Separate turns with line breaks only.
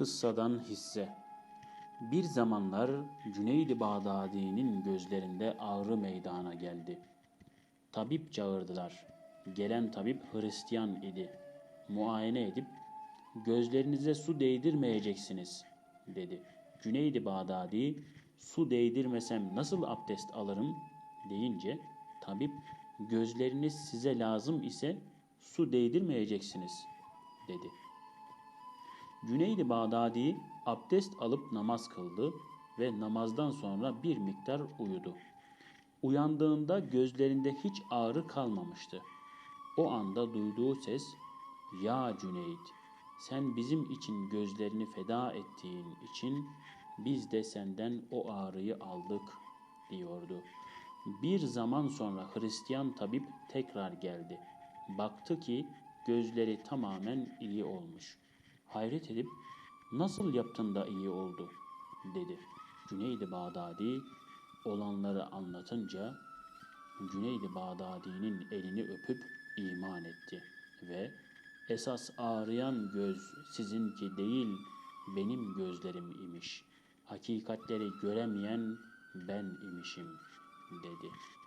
Kıssadan hisse Bir zamanlar Cüneyd-i Bağdadi'nin gözlerinde ağrı meydana geldi. Tabip çağırdılar. Gelen tabip Hristiyan idi. Muayene edip gözlerinize su değdirmeyeceksiniz dedi. Cüneyd-i Bağdadi su değdirmesem nasıl abdest alırım deyince tabip gözleriniz size lazım ise su değdirmeyeceksiniz dedi. Cüneyd-i Bağdadi abdest alıp namaz kıldı ve namazdan sonra bir miktar uyudu. Uyandığında gözlerinde hiç ağrı kalmamıştı. O anda duyduğu ses, ''Ya Cüneyd, sen bizim için gözlerini feda ettiğin için biz de senden o ağrıyı aldık.'' diyordu. Bir zaman sonra Hristiyan tabip tekrar geldi. Baktı ki gözleri tamamen iyi olmuş. Hayret edip nasıl yaptın da iyi oldu dedi. Cüneyd-i Bağdadi olanları anlatınca Cüneyd-i Bağdadi'nin elini öpüp iman etti ve esas ağrıyan göz sizinki değil benim gözlerim imiş. Hakikatleri göremeyen ben imişim dedi.''